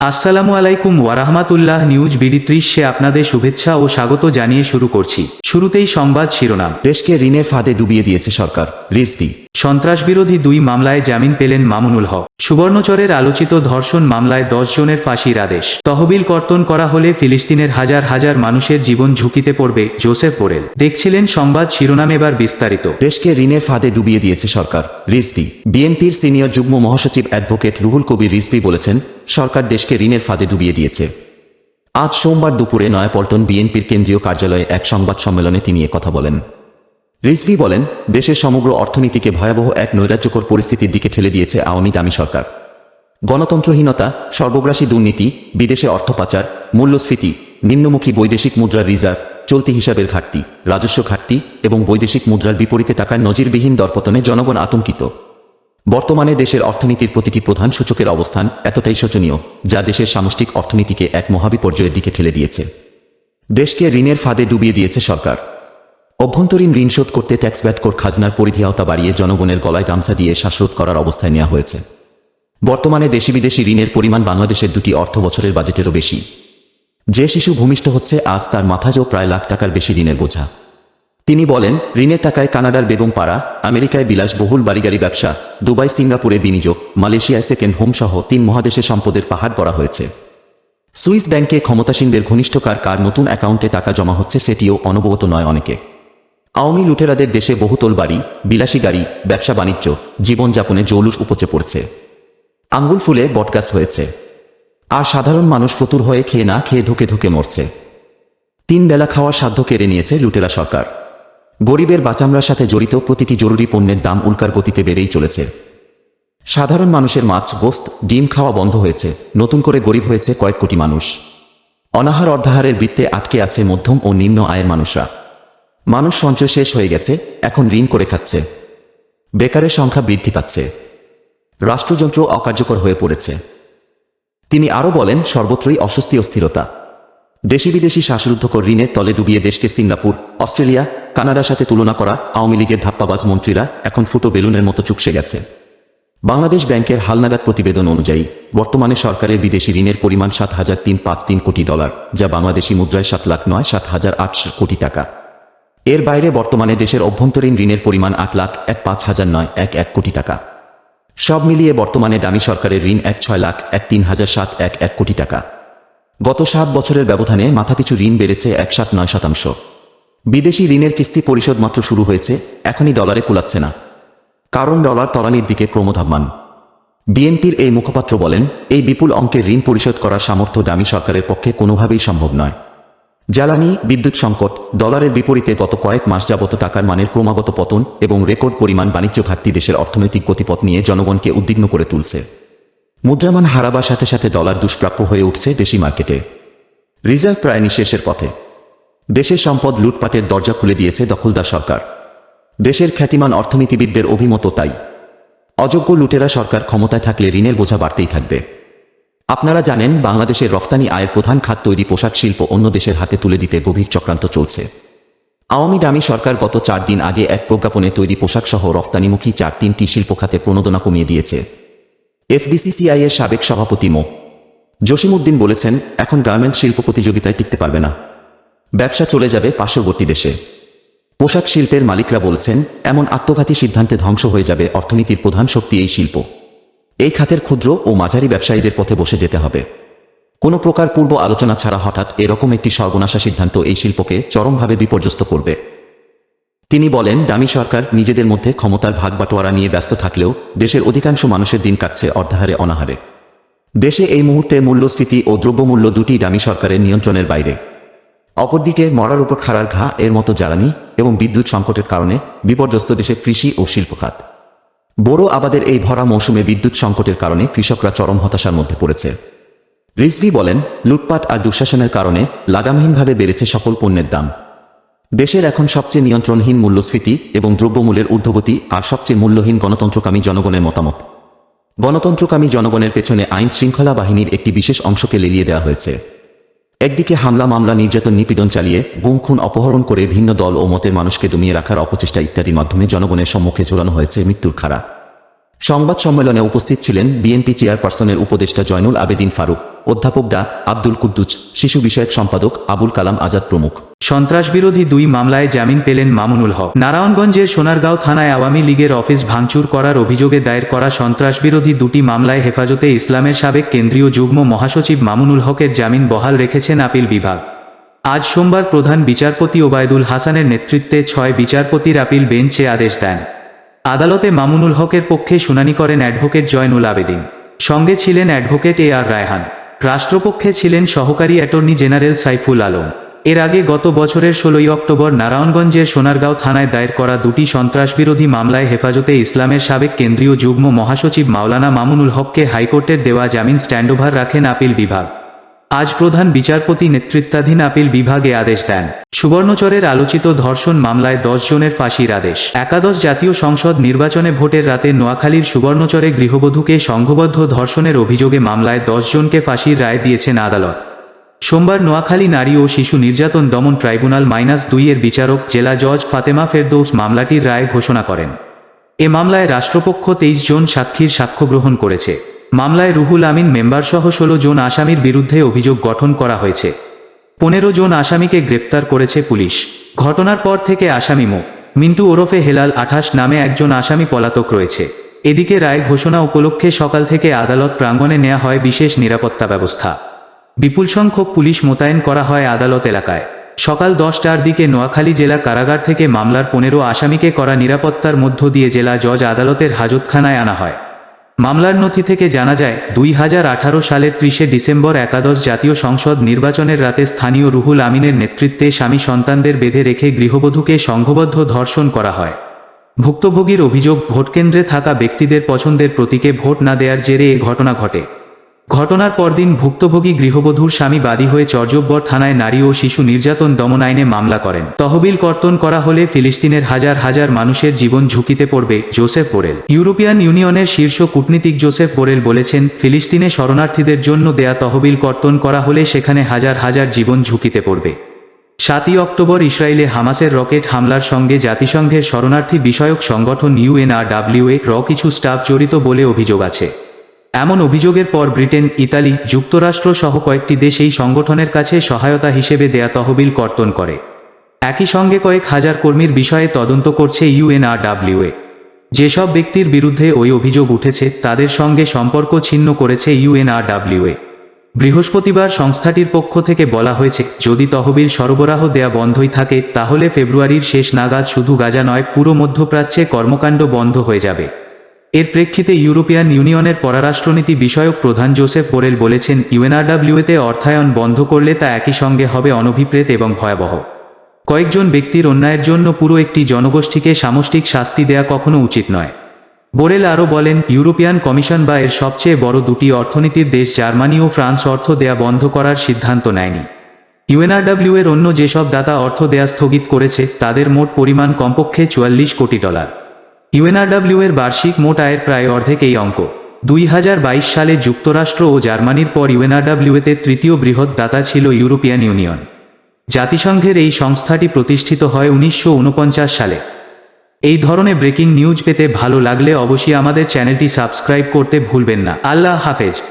আসসালামু আলাইকুম ওয়ারাহমাতুল্লাহ news BD ত্রিশে আপনাদের শুভেচ্ছা ও স্বাগত জানিয়ে শুরু করছি। শুরুতেই সংবাদ শিরোনাম। দেশকে ঋণের ফাঁদে ডুবিয়ে দিয়েছে সরকার। রিজভি সন্ত্রাসবিরোধী দুই মামলায় জামিন পেলেন মামুনুল হক। সুবর্ণচরের আলোচিত ধর্ষণ মামলায় দশ জনের ফাঁসির আদেশ। তহবিল কর্তন করা হলে ফিলিস্তিনের হাজার হাজার মানুষের জীবন ঝুঁকিতে পড়বে জোসেফ পোরেল। দেখছিলেন সংবাদ শিরোনাম এবার বিস্তারিত। দেশকে ঋণের ফাঁদে ডুবিয়ে দিয়েছে সরকার। রিজভি। বিএনপির সিনিয়র যুগ্ম মহাসচিব অ্যাডভোকেট রুহুল কবির রিজভি বলেছেন, সরকার দেশকে ঋণের ফাঁদে ডুবিয়ে দিয়েছে। আজ সোমবার দুপুরে নয়াপল্টন বিএনপির কেন্দ্রীয় কার্যালয়ে এক সংবাদ সম্মেলনে তিনি কথা বলেন। রিজভি বলেন, দেশের সমগ্র অর্থনীতিকে ভয়াবহ এক নৈরাজ্যকর পরিস্থিতির দিকে ঠেলে দিয়েছে আওয়ামী দামি সরকার। গণতন্ত্রহীনতা, সর্বগ্রাসী দুর্নীতি, বিদেশে অর্থ পাচার মূল্যস্ফীতি, নিম্নমুখী বৈদেশিক মুদ্রার রিজার্ভ, চলতি হিসাবের ঘাটতি, রাজস্ব ঘাটতি এবং বৈদেশিক মুদ্রার বিপরীতে টাকার নজিরবিহীন দরপতনে জনগণ আতঙ্কিত। বর্তমানে দেশের অর্থনীতির প্রতিটি প্রধান সূচকের অবস্থান এতটাই শোচনীয়, যা দেশের সামষ্টিক অর্থনীতিকে এক মহাবিপর্যয়ের দিকে ঠেলে দিয়েছে। দেশকে ঋণের ফাঁদে ডুবিয়ে দিয়েছে সরকার। অভ্যন্তরীণ ঋণ শোধ করতে ট্যাক্স ব্যাট ব্যাটকোর খাজনার পরিধি আওতা বাড়িয়ে জনগণের গলায় গামছা দিয়ে শ্বাসরোধ করার অবস্থায় নেওয়া হয়েছে। বর্তমানে দেশি বিদেশি ঋণের পরিমাণ বাংলাদেশের দুটি অর্থ বছরের বাজেটেরও বেশি। যে শিশু ভূমিষ্ঠ হচ্ছে, আজ তার মাথাজও প্রায় লাখ টাকার বেশি ঋণের বোঝা। তিনি বলেন, ঋণের টাকায় কানাডার বেগম পাড়া, আমেরিকায় বিলাসবহুল বাড়িগাড়ি ব্যবসা, দুবাই সিঙ্গাপুরে বিনিয়োগ, মালয়েশিয়ায় সেকেন্ড হোম সহ তিন মহাদেশে সম্পদের পাহাড় করা হয়েছে। সুইস ব্যাংকে ক্ষমতাসীনদের ঘনিষ্ঠ কার কার নতুন অ্যাকাউন্টে টাকা জমা হচ্ছে, সেটিও অনবগত নয় অনেকে। আওয়ামী লুটেরাদের দেশে বহুতল বাড়ি, বিলাসী গাড়ি, ব্যবসা বাণিজ্য, জীবনযাপনে জৌলুস উপচে পড়ছে। আঙ্গুল ফুলে বটগাছ হয়েছে। আর সাধারণ মানুষ ফতুর হয়ে খেয়ে না খেয়ে ধুকে ধুকে মরছে। তিন বেলা খাওয়ার সাধ্য কেড়ে নিয়েছে লুটেরা সরকার। গরিবের বাচামরার সাথে জড়িত প্রতিটি জরুরি পণ্যের দাম উল্কার গতিতে বেড়েই চলেছে। সাধারণ মানুষের মাছ, গোস্ত, ডিম খাওয়া বন্ধ হয়েছে। নতুন করে গরিব হয়েছে কয়েক কোটি মানুষ। অনাহার অর্ধাহারের বৃত্তে আটকে আছে মধ্যম ও নিম্ন আয়ের মানুষরা। মানুষ সঞ্চয় শেষ হয়ে গেছে, এখন ঋণ করে খাচ্ছে। বেকারের সংখ্যা বৃদ্ধি পাচ্ছে। রাষ্ট্রযন্ত্র অকার্যকর হয়ে পড়েছে। তিনি আরও বলেন, সর্বত্রই অস্বস্তি অস্থিরতা দেশি বিদেশি শ্বাসরুদ্ধকর ঋণের তলে ডুবিয়ে দেশকে সিঙ্গাপুর, অস্ট্রেলিয়া, কানাডার সাথে তুলনা করা আওয়ামী লীগের ধাপ্পাবাজ মন্ত্রীরা এখন ফুটো বেলুনের মতো চুকসে গেছে। বাংলাদেশ ব্যাংকের হালনাগাদ প্রতিবেদন অনুযায়ী, বর্তমানে সরকারের বিদেশি ঋণের পরিমাণ সাত হাজার তিন পাঁচ তিন কোটি ডলার, যা বাংলাদেশি মুদ্রায় সাত লাখ নয়, সাত হাজার আটশো কোটি টাকা। এর বাইরে বর্তমানে দেশের অভ্যন্তরীণ ঋণের পরিমাণ আট লাখ এক পাঁচ হাজার নয়, এক এক কোটি টাকা। সব মিলিয়ে বর্তমানে দামি সরকারের ঋণ এক ছয় লাখ এক তিন হাজার সাত এক এক কোটি টাকা। গত সাত বছরের ব্যবধানে মাথাপিছু ঋণ বেড়েছে এক সাত নয় শতাংশ। বিদেশি ঋণের কিস্তি পরিশোধ মাত্র শুরু হয়েছে, এখনই ডলারে কুলাচ্ছে না। কারণ ডলার তলানির দিকে ক্রমধাবমান। বিএনপির এই মুখপাত্র বলেন, এই বিপুল অঙ্কের ঋণ পরিশোধ করার সামর্থ্য দামি সরকারের পক্ষে কোনোভাবেই সম্ভব নয়। জ্বালানি, বিদ্যুৎ সংকট, ডলারের বিপরীতে গত কয়েক মাস যাবত টাকার মানের ক্রমাগত পতন এবং রেকর্ড পরিমাণ বাণিজ্য ঘাটতি দেশের অর্থনৈতিক গতিপথ নিয়ে জনগণকে উদ্বিগ্ন করে তুলছে। মুদ্রামান হারাবার সাথে সাথে ডলার দুষ্প্রাপ্য হয়ে উঠছে দেশি মার্কেটে। রিজার্ভ প্রায় নিঃশেষের পথে। দেশের সম্পদ লুটপাটের দরজা খুলে দিয়েছে দখলদার সরকার। দেশের খ্যাতিমান অর্থনীতিবিদদের অভিমত তাই। অযোগ্য লুটেরা সরকার ক্ষমতায় থাকলে ঋণের বোঝা বাড়তেই থাকবে। আপনারা জানেন, বাংলাদেশের রফতানি আয়ের প্রধান খাত তৈরি পোশাক শিল্প অন্য দেশের হাতে তুলে দিতে গভীর চক্রান্ত চলছে। আওয়ামী দামি সরকার গত চার দিন আগে এক প্রজ্ঞাপনে তৈরি পোশাক সহ রফতানিমুখী চার তিনটি শিল্প খাতে প্রণোদনা কমিয়ে দিয়েছে। এফবিসিসিআই এর সাবেক সভাপতি মো। জসিমউদ্দিন বলেছেন, এখন গার্মেন্ট শিল্প প্রতিযোগিতায় টিকতে পারবে না। ব্যবসা চলে যাবে পার্শ্ববর্তী দেশে। পোশাক শিল্পের মালিকরা বলছেন, এমন আত্মঘাতী সিদ্ধান্তে ধ্বংস হয়ে যাবে অর্থনীতির প্রধান শক্তি এই শিল্প। এই খাতের ক্ষুদ্র ও মাঝারি ব্যবসায়ীদের পথে বসে যেতে হবে। কোনো প্রকার পূর্ব আলোচনা ছাড়া হঠাৎ এরকম একটি সর্বনাশা সিদ্ধান্ত এই শিল্পকে চরমভাবে বিপর্যস্ত করবে। তিনি বলেন, দামি সরকার নিজেদের মধ্যে ক্ষমতার ভাগ বাটোয়ারা নিয়ে ব্যস্ত থাকলেও দেশের অধিকাংশ মানুষের দিন কাটছে অর্ধাহারে অনাহারে। দেশে এই মুহূর্তে মূল্যস্ফীতি ও দ্রব্যমূল্য দুটি দামি সরকারের নিয়ন্ত্রণের বাইরে। অপরদিকে মরার উপর খাড়ার ঘা, এর মতো জ্বালানি এবং বিদ্যুৎ সংকটের কারণে বিপর্যস্ত দেশের কৃষি ও শিল্প খাত। বড় আবাদের এই ভরা মৌসুমে বিদ্যুৎ সংকটের কারণে কৃষকরা চরম হতাশার মধ্যে পড়েছে। রিজভি বলেন, লুটপাট আর দুঃশাসনের কারণে লাগামহীনভাবে বেড়েছে সকল পণ্যের দাম। দেশের এখন সবচেয়ে নিয়ন্ত্রণহীন মূল্যস্ফীতি এবং দ্রব্যমূল্যের ঊর্ধ্বগতি আর সবচেয়ে মূল্যহীন গণতন্ত্রকামী জনগণের মতামত। গণতন্ত্রকামী জনগণের পেছনে আইন শৃঙ্খলা বাহিনীর একটি বিশেষ অংশকে লেলিয়ে দেওয়া হয়েছে। একদিকে হামলা, মামলা, নির্যাতন, নিপীড়ন চালিয়ে গুমখুন অপহরণ করে ভিন্ন দল ও মতের মানুষকে দমিয়ে রাখার অপচেষ্টা ইত্যাদির মাধ্যমে জনগণের সম্মুখে চোরানো হয়েছে মৃত্যুর খাড়া। সংবাদ সম্মেলনে উপস্থিত ছিলেন বিএনপি চেয়ারপারসনের উপদেষ্টা জয়নুল আবেদিন ফারুক, অধ্যাপক ডা আব্দুল কুদ্দুজ শিশু বিষয়ক সম্পাদক আবুল কালাম আজাদ প্রমুখ। সন্ত্রাসবিরোধী দুই মামলায় জামিন পেলেন মামুনুল হক। নারায়ণগঞ্জের সোনারগাঁও থানায় আওয়ামী লীগের অফিস ভাঙচুর করার অভিযোগে দায়ের করা সন্ত্রাসবিরোধী দুটি মামলায় হেফাজতে ইসলামের সাবেক কেন্দ্রীয় যুগ্ম মহাসচিব মামুনুল হকের জামিন বহাল রেখেছেন আপিল বিভাগ। আজ সোমবার প্রধান বিচারপতি ওবায়দুল হাসানের নেতৃত্বে ছয় বিচারপতির আপিল বেঞ্চে আদেশ দেন। আদালতে মামুনুল হকের পক্ষে শুনানি করেন অ্যাডভোকেট জয়নুল আবেদিন। সঙ্গে ছিলেন অ্যাডভোকেট এ আর রায়হান। রাষ্ট্রপক্ষে ছিলেন সহকারী অ্যাটর্নি জেনারেল সাইফুল আলম। এর আগে গত বছরের ষোলোই অক্টোবর নারায়ণগঞ্জের সোনারগাঁও থানায় দায়ের করা দুটি সন্ত্রাসবিরোধী মামলায় হেফাজতে ইসলামের সাবেক কেন্দ্রীয় যুগ্ম মহাসচিব মাওলানা মামুনুল হককে হাইকোর্টের দেওয়া জামিন স্ট্যান্ডওভার রাখেন আপিল বিভাগ। আজ প্রধান বিচারপতি নেতৃত্বাধীন আপিল বিভাগে আদেশ দেন। সুবর্ণচরের আলোচিত ধর্ষণ মামলায় দশ জনের ফাঁসির আদেশ। একাদশ জাতীয় সংসদ নির্বাচনে ভোটের রাতে নোয়াখালীর সুবর্ণচরে গৃহবধূকে সংঘবদ্ধ ধর্ষণের অভিযোগে মামলায় দশ জনকে ফাঁসির রায় দিয়েছেন আদালত। সোমবার নোয়াখালী নারী ও শিশু নির্যাতন দমন ট্রাইব্যুনাল মাইনাস দুই এর বিচারক জেলা জজ ফাতেমা ফেরদৌস মামলাটির রায় ঘোষণা করেন। এ মামলায় রাষ্ট্রপক্ষ তেইশ জন সাক্ষীর সাক্ষ্য গ্রহণ করেছে। মামলায় রুহুল আমিন মেম্বারসহ ষোলো জন আসামির বিরুদ্ধে অভিযোগ গঠন করা হয়েছে। পনেরো জন আসামিকে গ্রেপ্তার করেছে পুলিশ। ঘটনার পর থেকে আসামি মো। মিন্টু ওরফে হেলাল আঠাশ নামে একজন আসামি পলাতক রয়েছে। এদিকে রায় ঘোষণা উপলক্ষে সকাল থেকে আদালত প্রাঙ্গণে নেওয়া হয় বিশেষ নিরাপত্তা ব্যবস্থা। বিপুল সংখ্যক পুলিশ মোতায়েন করা হয় আদালত এলাকায়। সকাল দশটার দিকে নোয়াখালী জেলা কারাগার থেকে মামলার পনেরো আসামিকে করা নিরাপত্তার মধ্য দিয়ে জেলা জজ আদালতের হাজতখানায় আনা হয়। মামলার নথি থেকে জানা যায়, দুই সালের ত্রিশে ডিসেম্বর একাদশ জাতীয় সংসদ নির্বাচনের রাতে স্থানীয় রুহুল আমিনের নেতৃত্বে স্বামী সন্তানদের বেঁধে রেখে গৃহবধূকে সংঘবদ্ধ ধর্ষণ করা হয়। ভুক্তভোগীর অভিযোগ, ভোটকেন্দ্রে থাকা ব্যক্তিদের পছন্দের প্রতীকে ভোট না দেয়ার জেরে এ ঘটনা ঘটে। ঘটনার পরদিন ভুক্তভোগী গৃহবধূর স্বামী বাদী হয়ে চর্যব্বর থানায় নারী ও শিশু নির্যাতন দমন আইনে মামলা করেন। তহবিল কর্তন করা হলে ফিলিস্তিনের হাজার হাজার মানুষের জীবন ঝুঁকিতে পড়বে জোসেফ বোরেল। ইউরোপিয়ান ইউনিয়নের শীর্ষ কূটনীতিক জোসেফ বোরেল বলেছেন, ফিলিস্তিনে শরণার্থীদের জন্য দেয়া তহবিল কর্তন করা হলে সেখানে হাজার হাজার জীবন ঝুঁকিতে পড়বে। সাতই অক্টোবর ইসরায়েলে হামাসের রকেট হামলার সঙ্গে জাতিসংঘের শরণার্থী বিষয়ক সংগঠন ইউএনআরডাব্লিউএ র কিছু স্টাফ জড়িত বলে অভিযোগ আছে। এমন অভিযোগের পর ব্রিটেন, ইতালি, যুক্তরাষ্ট্র সহ কয়েকটি দেশ এই সংগঠনের কাছে সহায়তা হিসেবে দেয়া তহবিল কর্তন করে। একই সঙ্গে কয়েক হাজার কর্মীর বিষয়ে তদন্ত করছে ইউএনআরডাব্লিউএ যেসব ব্যক্তির বিরুদ্ধে ওই অভিযোগ উঠেছে, তাদের সঙ্গে সম্পর্ক ছিন্ন করেছে ইউএনআরডাব্লিউএ বৃহস্পতিবার সংস্থাটির পক্ষ থেকে বলা হয়েছে, যদি তহবিল সরবরাহ দেয়া বন্ধই থাকে, তাহলে ফেব্রুয়ারির শেষ নাগাদ শুধু গাজা নয়, পুরো মধ্যপ্রাচ্যে কর্মকাণ্ড বন্ধ হয়ে যাবে। এর প্রেক্ষিতে ইউরোপিয়ান ইউনিয়নের পররাষ্ট্রনীতি বিষয়ক প্রধান জোসেফ বোরেল বলেছেন ইউএনআরডাব্লিউতে অর্থায়ন বন্ধ করলে তা একই সঙ্গে হবে অনভিপ্রেত এবং ভয়াবহ। কয়েকজন ব্যক্তির অন্যায়ের জন্য পুরো একটি জনগোষ্ঠীকে সামষ্টিক শাস্তি দেয়া কখনো উচিত নয়। বোরেল আরও বলেন, ইউরোপিয়ান কমিশন বা এর সবচেয়ে বড় দুটি অর্থনীতির দেশ জার্মানি ও ফ্রান্স অর্থ দেয়া বন্ধ করার সিদ্ধান্ত নেয়নি। ইউএনআরডাব্লিউ এর অন্য যেসব দাতা অর্থ দেয়া স্থগিত করেছে, তাদের মোট পরিমাণ কমপক্ষে চুয়াল্লিশ কোটি ডলার। ইউএনআরডাব্লিউ এর বার্ষিক মোট আয়ের প্রায় অর্ধেক এই অঙ্ক। দুই হাজার বাইশ সালে যুক্তরাষ্ট্র ও জার্মানির পর ইউএনআরডাব্লিউতে তৃতীয় বৃহৎ দাতা ছিল ইউরোপিয়ান ইউনিয়ন। জাতিসংঘের এই সংস্থাটি প্রতিষ্ঠিত হয় উনিশশো ঊনপঞ্চাশ সালে। এই ধরনের ব্রেকিং নিউজ পেতে ভালো লাগলে অবশ্যই আমাদের চ্যানেলটি সাবস্ক্রাইব করতে ভুলবেন না। আল্লাহ হাফেজ।